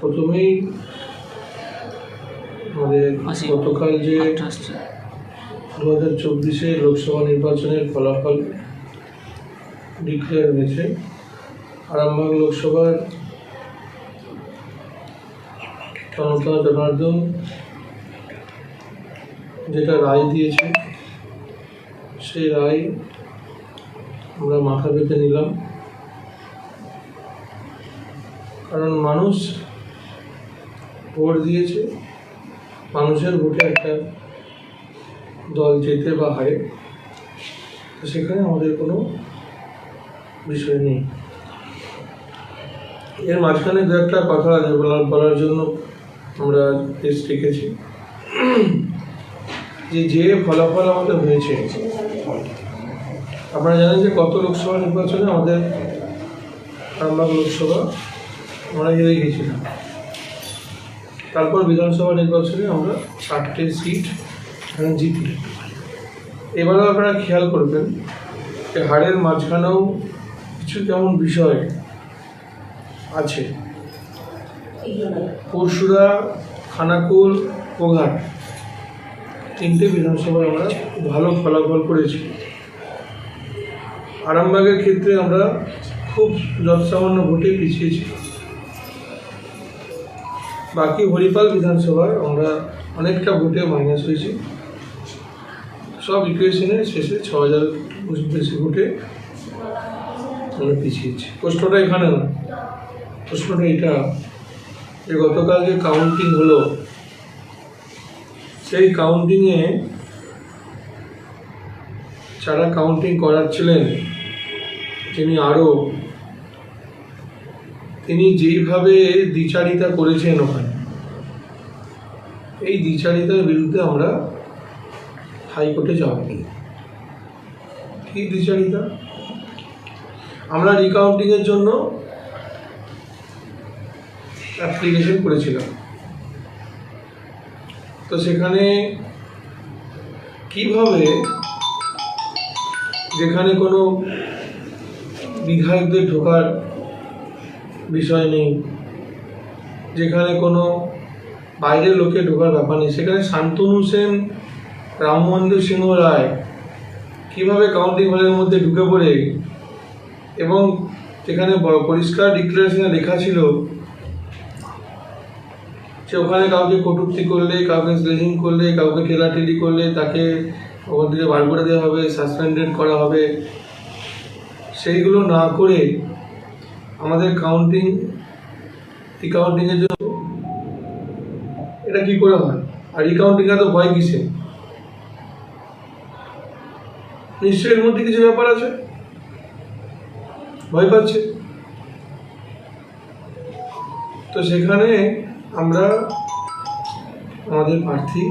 প্রথমেই আমাদের। গতকাল যে দু হাজার চব্বিশে লোকসভা নির্বাচনের ফলাফল ডিক্লেয়ার হয়েছে। আরামবাগ লোকসভার জনতা জনার্দন যেটা রায় দিয়েছে সেই রায় আমরা মাথা পেতে নিলাম। কারণ মানুষ ভোট দিয়েছে, মানুষের ভোটে একটা দল জেতে বা হারে, তো সেখানে আমাদের কোনো বিষয় নেই। এর মাঝখানে দু একটা কথা আছে বলার জন্য আমরা টেস্ট রেখেছি। যে যে ফলাফল আমাদের হয়েছে, আপনারা জানেন যে গত লোকসভা নির্বাচনে আমাদের লোকসভা আমরা হেরে গেছিলাম তারপর বিধানসভা নির্বাচনে আমরা চারটে সিট জিতি এবারও আপনারা খেয়াল করবেন যে হাড়ের মাঝখানেও কিছু কেমন বিষয় আছে। পরশুরা, খানাকুল গোঘাট তিনটে বিধানসভায় আমরা ভালো ফলাফল করেছি। আরামবাগের ক্ষেত্রে আমরা খুব যৎসামান্য ভোটে পিছিয়েছি। বাকি হরিপাল বিধানসভায় আমরা অনেকটা ভোটে মাইনাস হয়েছি। সব ইকুয়েশনের শেষে ছ হাজার বেশি ভোটে আমরা পিছিয়েছি প্রশ্নটা এখানে না। প্রশ্নটা এটা যে গতকাল যে কাউন্টিং হলো, সেই কাউন্টিংয়ে যারা কাউন্টিং করাচ্ছিলেন তিনি আরও তিনি যেইভাবে দ্বিচারিতা করেছেন ওখানে, এই দ্বিচারিতার বিরুদ্ধে আমরা হাইকোর্টে যাবনি কি দ্বিচারিতা? আমরা রিকাউন্টিংয়ের জন্য অ্যাপ্লিকেশন করেছিলাম। তো সেখানে কীভাবে যেখানে কোনো বিধায়কদের ঢোকার বিষয় নেই। যেখানে কোনো বাইরের লোকে ঢোকার ব্যাপার নেই। সেখানে শান্তনু সেন রামমোহন সিংহ রায় কীভাবে কাউন্টিং হলের মধ্যে ঢুকে পড়ে এবং সেখানে পরিষ্কার ডিক্লারেশনে লেখা ছিল যে ওখানে কাউকে কটূক্তি করলে, কাউকে স্লেজিং করলে, কাউকে ঠেলাঠেলি করলে তাকে ওখান থেকে বার করে দেওয়া হবে সাসপেন্ডেড করা হবে। সেইগুলো না করে আমাদের কাউন্টিং রিকাউন্টিংয়ের জন্য এটা কি করে হয়? আর রিকাউন্টিংয়ে তো ভয় কিসে নিশ্চয়ই এর মধ্যে কিছু ব্যাপার আছে? ভয় পাচ্ছে। তো সেখানে আমরা আমাদের প্রার্থী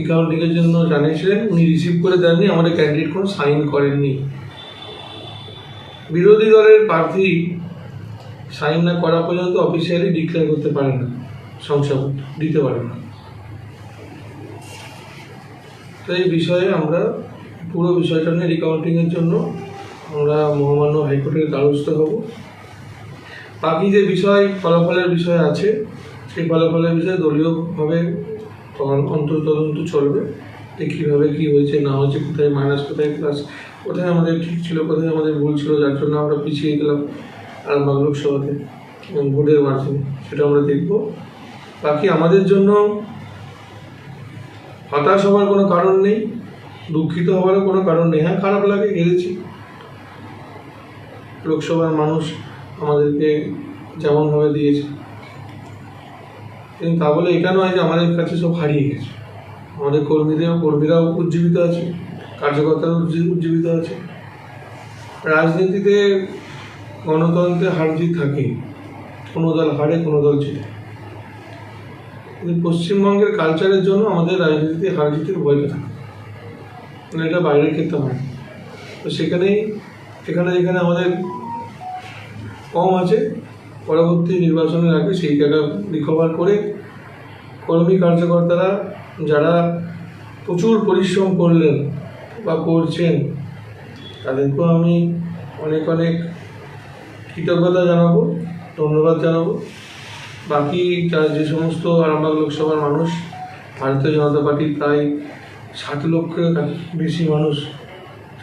রিকাউন্টিংয়ের জন্য জানিয়েছিলেন, উনি রিসিভ করে দেননি, আমাদের ক্যান্ডিডেট কোনো সাইন করেননি। বিরোধী দলের প্রার্থী সাইন না করা পর্যন্ত অফিসিয়ালি ডিক্লেয়ার করতে পারে না সংসদ দিতে পারে না। তো এই বিষয়ে আমরা পুরো বিষয়টা নিয়ে রিকাউন্টিংয়ের জন্য আমরা মহামান্য হাইকোর্টের দ্বারস্থ হব। বাকি যে বিষয়, ফলাফলের বিষয় আছে, সেই ফলাফলের বিষয়ে দলীয়ভাবে অন্তর্তদন্ত চলবে, যে কীভাবে কী হয়েছে, না হয়েছে, কোথায় মাইনাস কোথায় প্লাস কোথায় আমাদের ঠিক ছিল, কোথায় আমাদের ভুল ছিল, যার জন্য আমরা পিছিয়ে গেলাম আরামবাগ লোকসভাতে ভোটের মাধ্যমে, সেটা আমরা দেখব। বাকি আমাদের জন্য হতাশ হওয়ার কোনো কারণ নেই, দুঃখিত হওয়ারও কোনো কারণ নেই। হ্যাঁ খারাপ লাগে হেরেছি লোকসভার মানুষ আমাদেরকে যেমনভাবে দিয়েছে। কিন্তু তা বলে এটা নয় যে আমাদের কাছে সব হারিয়ে গেছে? আমাদের কর্মীদের কর্মীরাও উজ্জীবিত আছে। কার্যকর্তারাও উজ্জী- উজ্জীবিত আছে রাজনীতিতে গণতন্ত্রে হার জিত থাকে। কোনো দল হারে, কোনো দল জিতে। পশ্চিমবঙ্গের কালচারের জন্য আমাদের রাজনীতিতে হার জিতের ভয়টা থাকে। মানে এটা বাইরের ক্ষেত্রে হয় তো সেখানেই সেখানে যেখানে আমাদের কম আছে, পরবর্তী নির্বাচনের আগে সেই জায়গা রিকভার করে কর্মী কার্যকর্তারা যারা প্রচুর পরিশ্রম করলেন বা করছেন, তাদেরকেও আমি অনেক অনেক কৃতজ্ঞতা জানাব, ধন্যবাদ জানাব। বাকি যা- সমস্ত আরামবাগ লোকসভার মানুষ, ভারতীয় জনতা পার্টির প্রায় সাত লক্ষের বেশি মানুষ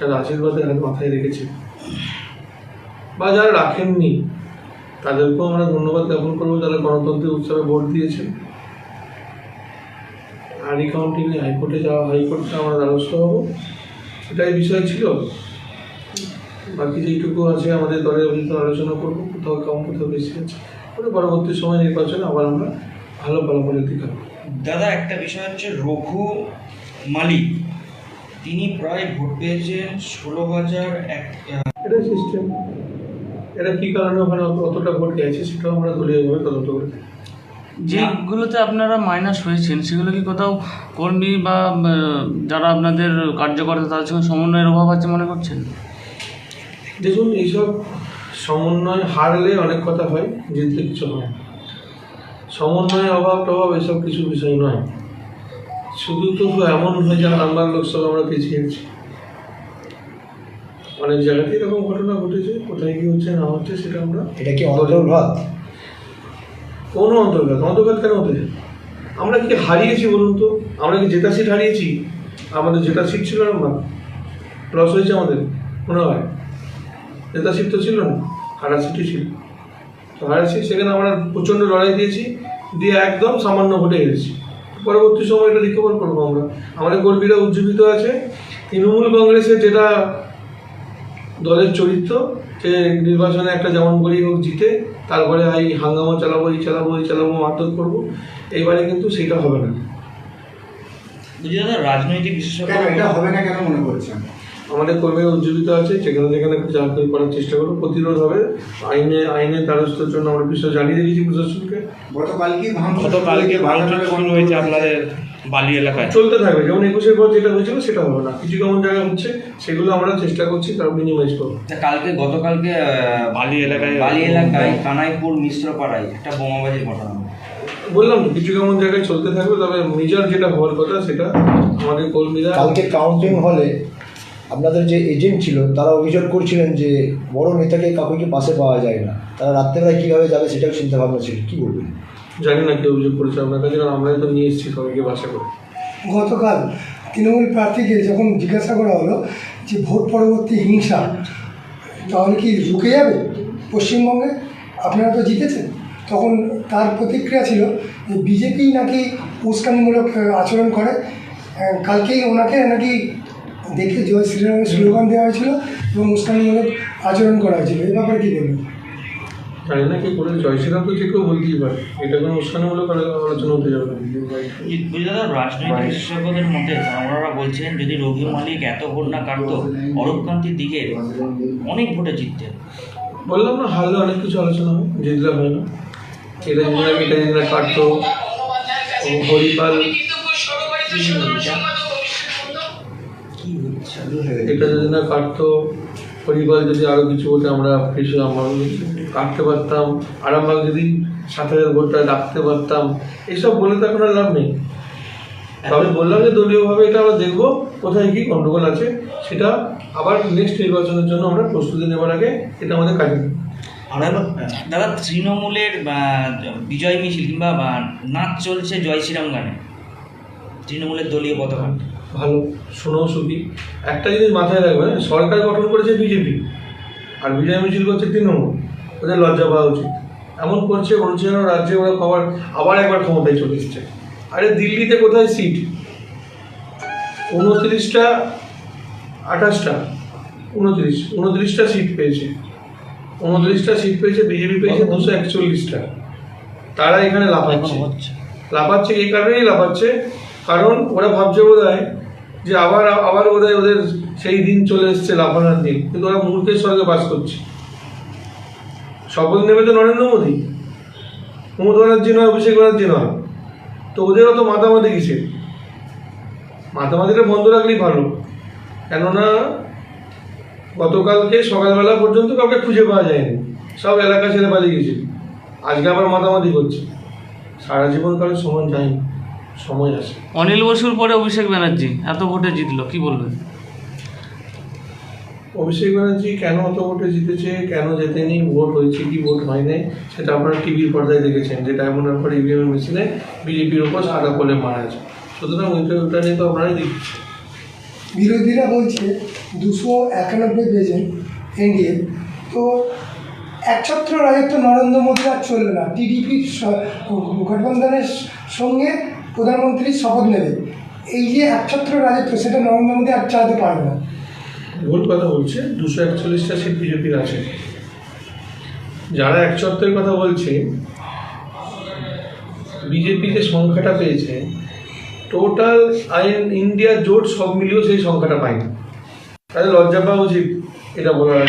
যারা আশীর্বাদের হাত মাথায় রেখেছে। বা যারা রাখেননি, তাদেরকেও আমরা ধন্যবাদ জ্ঞাপন করব, যারা গণতন্ত্রের উৎসবে ভোট দিয়েছেন। আর কাউন্টিংয়ে হাইকোর্টে যাওয়া হাইকোর্টে আমরা দ্বারস্থ হব। এটাই বিষয় ছিল বাকি যেটুকু আছে আমাদের দলের ভিতরে আলোচনা করব কোথাও কম কোথাও বেশি আছে ওটা পরবর্তী সময় নির্বাচনে আবার আমরা ভালো ফলাফলের দিকে। দাদা একটা বিষয় হচ্ছে রঘু মালিক তিনি প্রায় ভোট পেয়েছেন ষোলো হাজার এক এটা সিস্টেম এটা কী কারণে ওখানে অত- অতটা ভোট গেছে সেটাও আমরা দলীয়ভাবে তদন্ত করে দেখি। যেগুলোতে আপনারা মাইনাস হয়েছেন সেগুলো কি কোথাও কর্মী বা যারা আপনাদের কার্যকর্তা তাদের সঙ্গে সমন্বয়ের অভাব আছে মনে করছেন? দেখুন এইসব সমন্বয় হারলে অনেক কথা হয় জিতলে কিছু হয় না। সমন্বয়ের অভাব টভাব এসব কিছু বিষয় নয়। শুধু তো এমন হয়ে যে আরামবাগ লোকসভা আমরা পিছিয়ে আছি অনেক জায়গাতে এরকম ঘটনা ঘটেছে কোথায় কি হচ্ছে না হচ্ছে সেটা আমরা এটা কি অন্তর্ভাগ কোনো অন্তর্ঘাত অন্তর্ঘাত কেন হতে যায় আমরা কি হারিয়েছি বলুন তো? আমরা কি জেতা সিট হারিয়েছি? আমাদের জেতা সিট ছিল না লস হয়েছে আমাদের? মনে হয়। জেতা সিট তো ছিল না, হারা সিটই ছিল। তো হারা সিট সেখানে আমরা প্রচণ্ড লড়াই দিয়েছি, দিয়ে একদম সামান্য ভোটে হেরেছি। পরবর্তী সময় এটা রিকভার করব আমরা। আমাদের কর্মীরা উজ্জীবিত আছে। তৃণমূল কংগ্রেসের যেটা দলের চরিত্র যে নির্বাচনে একটা যেমন করি হোক জিতে তারপরে এই হাঙ্গামা চালাবো এই চালাবো এই চালাবো মারধর করব এইবারে কিন্তু সেটা হবে না। রাজনৈতিক বিশেষজ্ঞ। এটা হবে না কেন মনে করছেন? আমাদের কর্মীরা উজ্জীবিত আছে যেখানে যেখানে যা করে করার চেষ্টা করব। প্রতিরোধ হবে আইনে আইনের দ্বারস্থর জন্য আমরা বিষয় জানিয়ে দিয়েছি প্রশাসনকে। গতকালকে গতকালকে ভাঙচুর হয়েছে আপনাদের। বালি এলাকায়। চলতে থাকবে। যেমন একুশের পর যেটা হয়েছিল সেটা হবে না। কিছু কেমন জায়গা হচ্ছে সেগুলো আমরা চেষ্টা করছি তার মিনিমাইজ করব তা কালকে গতকালকে বালি এলাকায় বালি এলাকায় কানাইপুর মিশ্রপাড়ায় একটা বোমাবাজির ঘটনা বললাম কিছু কেমন জায়গায় চলতে থাকবে তবে মেজর যেটা হওয়ার কথা সেটা আমাদের কর্মীরা কালকে কাউন্টিং হলে আপনাদের যে এজেন্ট ছিল তারা অভিযোগ করছিলেন যে বড় নেতাকে কাকুকে পাশে পাওয়া যায় না। তারা রাত্রেবেলায় কীভাবে যাবে সেটাও চিন্তা ভাবনা ছিল। কী বলবেন? জানি না কি অভিযোগ করেছে আপনার কাছে, কারণ আমরাই তো নিয়ে এসেছি সবাইকে বাসা করে। গতকাল তৃণমূল প্রার্থীকে যখন জিজ্ঞাসা করা হলো যে ভোট পরবর্তী হিংসা, তাহলে কি রুকে যাবে পশ্চিমবঙ্গে? আপনারা তো জিতেছেন। তখন তার প্রতিক্রিয়া ছিল যে বিজেপি নাকি উস্কানিমূলক আচরণ করে। কালকেই ওনাকে নাকি দেখে জয় শ্রীরামের স্লোগান দেওয়া হয়েছিল এবং উস্কানিমূলক আচরণ করা হয়েছিল। এই ব্যাপারে কী বলবেন? জানি না কি করে জয়শ্রীরাম তো যে কেউ বলতেই পারে। এটা কোনো অনুষ্ঠানমূলক আলো- আলোচনা হতে যাবে দাদা রাজনৈতিক বিশেষজ্ঞদের মতে ওনারা বলছেন যদি রঘু মালিক এত ভোট না কাটতো অরূপকান্তির দিকে অনেক ভোটে জিততেন। বললাম না হারলে অনেক কিছু আলোচনা হয় জিতলে হয় না। এটা না এটা যদি কাটতো ও হরিপাল। এটা যদি না কাটতো হরিপাল যদি আরও কিছু হতে আমরা কিছু আমরা কাটতে পারতাম, আরামবাগ যদি সাত হাজার ভোটটা রাখতে পারতাম এইসব বলে তো এখন আর লাভ নেই। তবে বললাম যে দলীয়ভাবে এটা আমরা দেখব কোথায় কি গন্ডগোল আছে, সেটা আবার নেক্সট নির্বাচনের জন্য আমরা প্রস্তুতি নেওয়ার আগে এটা আমাদের কাজে দাদা, তৃণমূলের বিজয় মিছিল কিংবা নাচ চলছে জয় শ্রীরাম গানে। তৃণমূলের দলীয় পতাকা। ভালো শোনো সুখী একটা জিনিস মাথায় রাখবে হ্যাঁ, সরকার গঠন করেছে বিজেপি আর বিজয় মিছিল করছে তৃণমূল। ওদের লজ্জা পাওয়া উচিত। এমন করছে হচ্ছে রাজ্যে ওরা আবার আবার একবার ক্ষমতায় চলে এসছে। আরে দিল্লিতে কোথায় সিট? উনত্রিশটা আঠাশটা উনত্রিশ উনত্রিশটা সিট পেয়েছে। উনত্রিশটা সিট পেয়েছে বিজেপি পেয়েছে দুশো একচল্লিশটা। তারা এখানে লাফাচ্ছে। লাফাচ্ছে এই কারণেই লাফাচ্ছে। কারণ ওরা ভাবছে বোধ যে আবার আবার বোধ ওদের সেই দিন চলে এসছে লাফানোর দিন। কিন্তু ওরা মূর্খের স্বর্গে বাস করছে। শপথ নেবে তো নরেন্দ্র মোদী। মমতা ব্যানার্জি নয়, অভিষেক ব্যানার্জি নয়। তো ওদের অত মাতামাতি কিসে মাতামাতিটা বন্ধ রাখলেই ভালো। কেননা গতকালকে সকালবেলা পর্যন্ত কাউকে খুঁজে পাওয়া যায়নি। সব এলাকা ছেড়ে পালিয়ে গেছে। আজকে আবার মাতামাতি করছে। সারা জীবন কারও সমান যায়নি সময় আসে অনিল বসুর পরে অভিষেক ব্যানার্জি এত ভোটে জিতলো কি বলবেন? অভিষেক ব্যানার্জি কেন অত ভোটে জিতেছে কেন জেতেনি ভোট হয়েছে কি ভোট হয়নি সেটা আপনারা টিভির পর্দায় দেখেছেন যে ডায়মন্ড হারবার ইভিএম মেশিনে বিজেপির ওপর সাদা কোলে মারা আছে। সুতরাং ওইটা ওটা নিয়ে তো আপনারাই দেখছেন। বিরোধীরা বলছে দুশো একানব্বই পেয়েছেন এনডিএ তো একছত্র রাজত্ব নরেন্দ্র মোদী আর চলবে না। টিডিপির গঠবন্ধনের সঙ্গে প্রধানমন্ত্রী শপথ নেবে। এই যে একছত্র রাজত্ব, সেটা নরেন্দ্র মোদী আর চালাতে পারবে না। ভুল কথা বলছে, দুশো একচল্লিশটা সিট বিজেপির আছে। যারা একচত্বের কথা বলছে, বিজেপি যে সংখ্যাটা পেয়েছে টোটাল আইন ইন্ডিয়া জোট সব মিলিয়েও সেই সংখ্যাটা পায়নি। তাদের লজ্জা পাওয়া উচিত এটা বলার।